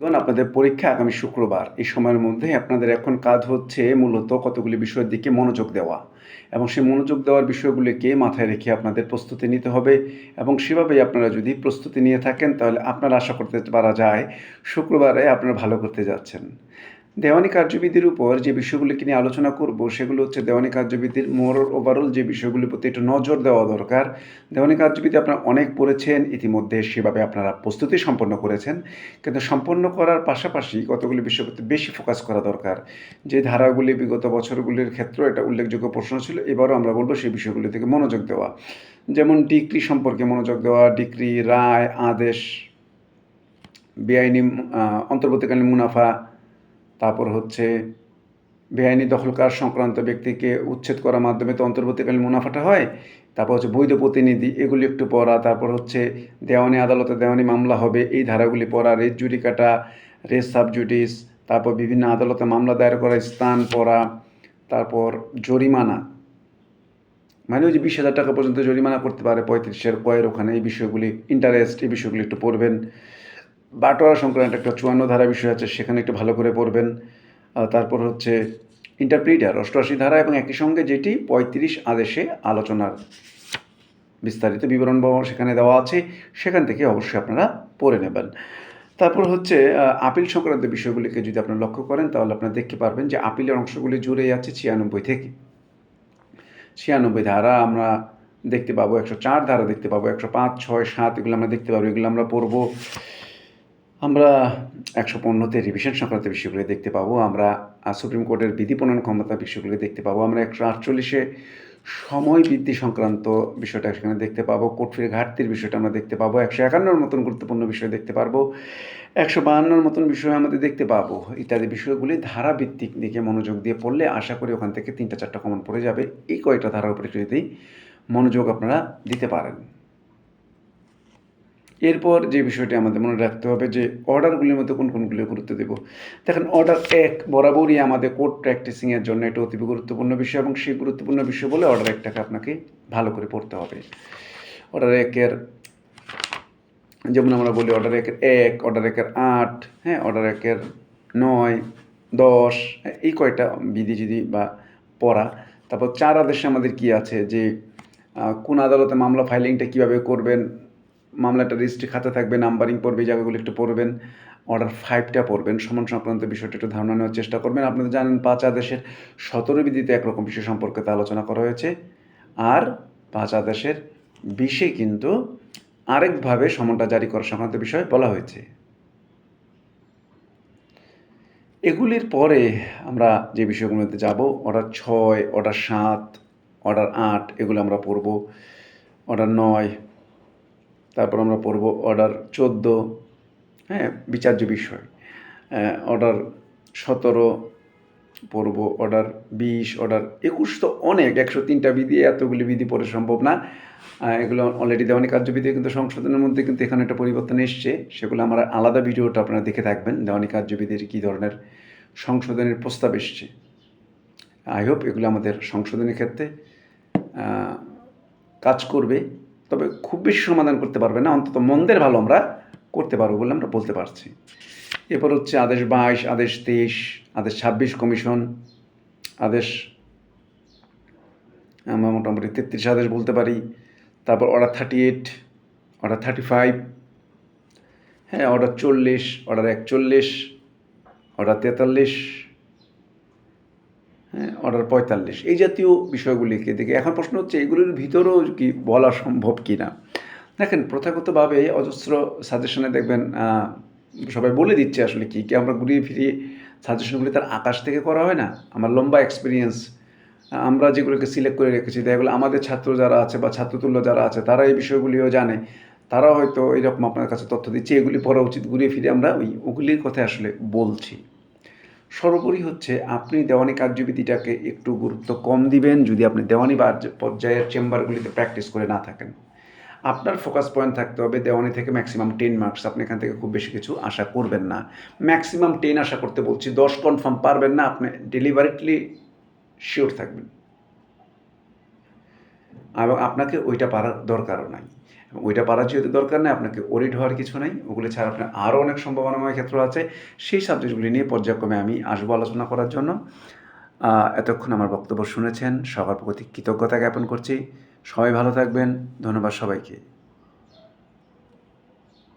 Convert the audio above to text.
আপনাদের পরীক্ষা আগামী শুক্রবার। এই সময়ের মধ্যে আপনাদের এখন কাজ হচ্ছে মূলত কতগুলি বিষয়ের দিকে মনোযোগ দেওয়া এবং সেই মনোযোগ দেওয়ার বিষয়গুলিকে মাথায় রেখে আপনাদের প্রস্তুতি নিতে হবে এবং সেভাবেই আপনারা যদি প্রস্তুতি নিয়ে থাকেন, তাহলে আপনারা আশা করতে পারা যায় শুক্রবারে আপনারা ভালো করতে যাচ্ছেন। দেওয়ানি কার্যবিধির উপর যে বিষয়গুলিকে নিয়ে আলোচনা করব, সেগুলো হচ্ছে দেওয়ানি কার্যবিধির মোর ওভারঅল যে বিষয়গুলির প্রতি একটু নজর দেওয়া দরকার। দেওয়ানি কার্যবিধি আপনারা অনেক পড়েছেন, ইতিমধ্যে সেভাবে আপনারা প্রস্তুতি সম্পন্ন করেছেন। কিন্তু সম্পন্ন করার পাশাপাশি কতগুলি বিষয়ের প্রতি বেশি ফোকাস করা দরকার? যে ধারাগুলি, বিগত বছরগুলির ক্ষেত্রে এটা উল্লেখযোগ্য প্রশ্ন ছিল, এবারও আমরা বলব সেই বিষয়গুলি থেকে মনোযোগ দেওয়া। যেমন ডিক্রি সম্পর্কে মনোযোগ দেওয়া ডিক্রি রায়, আদেশ, বেআইনি অন্তর্বর্তীকালীন মুনাফা তারপর হচ্ছে বেআইনি দখলকার সংক্রান্ত ব্যক্তিকে উচ্ছেদ করার মাধ্যমে তো অন্তর্বর্তীকালীন মুনাফাটা হয়। তারপর হচ্ছে বৈধ প্রতিনিধি, এগুলি একটু পড়া, তারপর হচ্ছে দেওয়ানি আদালতে দেওয়ানি মামলা হবে, এই ধারাগুলি পড়া রেস জুডিকাটা রেস সাবজুডিস, তারপর বিভিন্ন আদালতে মামলা দায়ের করা, স্থান পড়া, তারপর জরিমানা। মানে ওই যে বিশ হাজার টাকা পর্যন্ত জরিমানা করতে পারে পঁয়ত্রিশের কয়ের ওখানে, এই বিষয়গুলি ইন্টারেস্ট এই বিষয়গুলি একটু পড়বেন। বাটোয়ারা সংক্রান্ত একটা চুয়ান্ন ধারা বিষয় আছে, সেখানে একটু ভালো করে পড়বেন। তারপর হচ্ছে ইন্টারপ্রিটার অষ্টআশি ধারা এবং একই সঙ্গে যেটি পঁয়ত্রিশ আদেশে আলোচনার বিস্তারিত বিবরণ সেখানে দেওয়া আছে, সেখান থেকে অবশ্যই আপনারা পড়ে নেবেন। তারপর হচ্ছে আপিল সংক্রান্ত বিষয়গুলিকে যদি আপনারা লক্ষ্য করেন, তাহলে আপনারা দেখতে পারবেন যে আপিলের অংশগুলি জুড়ে আছে ছিয়ানব্বই থেকে। ছিয়ানব্বই ধারা আমরা দেখতে পাবো, একশো চার ধারা দেখতে পাবো, একশো পাঁচ, ছয়, সাত, এগুলো আমরা দেখতে পাবো, এগুলো আমরা পড়ব। আমরা একশো পনেরোতে রিভিশন সংক্রান্ত বিষয়গুলি দেখতে পাবো। আমরা সুপ্রিম কোর্টের বিধি প্রণয়ন ক্ষমতা বিষয়গুলি দেখতে পাবো। আমরা একশো আটচল্লিশে সময় বৃদ্ধি সংক্রান্ত বিষয়টা সেখানে দেখতে পাবো। কোর্ট ফিরে ঘাটতির বিষয়টা আমরা দেখতে পাবো। একশো একান্নর মতন গুরুত্বপূর্ণ বিষয় দেখতে পারব। একশো বাহান্নর মতন বিষয় আমাদের দেখতে পাবো। ইত্যাদি বিষয়গুলি ধারাভিত্তিক দিকে মনোযোগ দিয়ে পড়লে আশা করি ওখান থেকে তিনটা চারটা কমন পড়ে যাবে। এই কয়েকটা ধারার উপরে যদি মনোযোগ আপনারা দিতে পারেন। এরপর যে বিষয়টি আমাদের মনে রাখতে হবে যে অর্ডারগুলির মধ্যে কোন কোনগুলি গুরুত্ব দেব? দেখেন, অর্ডার এক বরাবরই আমাদের কোর্ট প্র্যাকটিসিংয়ের জন্য এটা অতি গুরুত্বপূর্ণ বিষয় এবং সেই গুরুত্বপূর্ণ বিষয় বলে অর্ডার একটাকে আপনাকে ভালো করে পড়তে হবে। অর্ডার একের, যেমন আমরা বলি অর্ডার একের এক, অর্ডার একের আট হ্যাঁ অর্ডার একের নয়, দশ, এই কয়টা বিধি যদি বা পড়া। তারপর চার আদেশে আমাদের কি আছে যে কোন আদালতে মামলা ফাইলিংটা কীভাবে করবেন মামলাটা রেজিস্ট্রি খাতা থাকবে নাম্বারিং পড়বে, এই জায়গাগুলো একটু পড়বেন অর্ডার ফাইভটা পড়বেন, সমান সংক্রান্ত বিষয়টা একটু ধারণা নেওয়ার চেষ্টা করবেন। আপনারা জানেন পাঁচ আদেশের সতেরো বিধিতে একরকম বিষয় সম্পর্কে তা আলোচনা করা হয়েছে। আর পাঁচ আদেশের বিশে কিন্তু আরেকভাবে সমনটা জারি করা সংক্রান্ত বিষয় বলা হয়েছে। এগুলির পরে আমরা যে বিষয়গুলোতে যাব অর্ডার ছয় অর্ডার সাত অর্ডার আট, এগুলো আমরা পড়ব। অর্ডার নয় তারপর আমরা পড়ব অর্ডার চোদ্দ হ্যাঁ বিচার্য বিষয়। অর্ডার সতেরো, পড়ব অর্ডার বিশ, অর্ডার একুশ তো অনেক, একশো তিনটা বিধি, এতগুলি বিধি পড়ে সম্ভব না। এগুলো অলরেডি দেওয়ানি কার্যবিধি, কিন্তু সংশোধনের মধ্যে কিন্তু এখানে একটা পরিবর্তন এসছে। সেগুলো আমার আলাদা ভিডিওটা আপনারা দেখে থাকবেন, দেওয়ানি কার্যবিধির কী ধরনের সংশোধনের প্রস্তাব এসছে। আই হোপ এগুলো আমাদের সংশোধনের ক্ষেত্রে কাজ করবে। তবে খুব বেশি সমাধান করতে পারবে না, অন্তত মন্দের ভালো আমরা করতে পারব বলে আমরা বলতে পারছি। এরপর হচ্ছে আদেশ বাইশ, আদেশ তেইশ, আদেশ ছাব্বিশ কমিশন, আদেশ, আমরা মোটামুটি তেত্রিশ আদেশ বলতে পারি। তারপর order thirty eight order thirty five হ্যাঁ অর্ডার চল্লিশ অর্ডার একচল্লিশ অর্ডার তেতাল্লিশ অর্ডার পঁয়তাল্লিশ। এই জাতীয় বিষয়গুলিকে দেখে এখন প্রশ্ন হচ্ছে, এগুলির ভিতরেও কি বলা সম্ভব কি না দেখেন, প্রথাগতভাবে অজস্র সাজেশনে দেখবেন সবাই বলে দিচ্ছে আসলে কি কি আমরা ঘুরিয়ে ফিরিয়ে সাজেশনগুলি তার আকাশ থেকে করা হয় না। আমার লম্বা এক্সপিরিয়েন্স আমরা যেগুলোকে সিলেক্ট করে রেখেছি দেখা গেলো আমাদের ছাত্র যারা আছে বা ছাত্রতুল্য যারা আছে, তারা এই বিষয়গুলিও জানে। তারা হয়তো এরকম আপনার কাছে তথ্য দিচ্ছে, এগুলি পড়া উচিত, ঘুরিয়ে ফিরে আমরা ওই ওগুলির কথা আসলে বলছি। সর্বোপরি হচ্ছে আপনি দেওয়ানি কার্যবিধিটাকে একটু গুরুত্ব কম দিবেন যদি আপনি দেওয়ানি পর্যায়ের চেম্বারগুলিতে প্র্যাকটিস করে না থাকেন। আপনার ফোকাস পয়েন্ট থাকতে হবে দেওয়ানি থেকে ম্যাক্সিমাম টেন মার্কস আপনি এখান থেকে খুব বেশি কিছু আশা করবেন না। ম্যাক্সিমাম টেন আশা করতে বলছি, দশ কনফার্ম পারবেন না, আপনি ডেলিভারিটলি শিওর থাকবেন। এবং আপনাকে ওইটা পারার দরকারও নাই। ওইটা পারার যেহেতু দরকার নেই, আপনাকে ওরিড হওয়ার কিছু নেই, ওগুলো ছাড়া আপনার আরও অনেক সম্ভাবনাময় ক্ষেত্র আছে। সেই সাবজেক্টগুলি নিয়ে পর্যায়ক্রমে আমি আসব আলোচনা করার জন্য। এতক্ষণ আমার বক্তব্য শুনেছেন, সবার প্রতি কৃতজ্ঞতা জ্ঞাপন করছি। সবাই ভালো থাকবেন, ধন্যবাদ সবাইকে।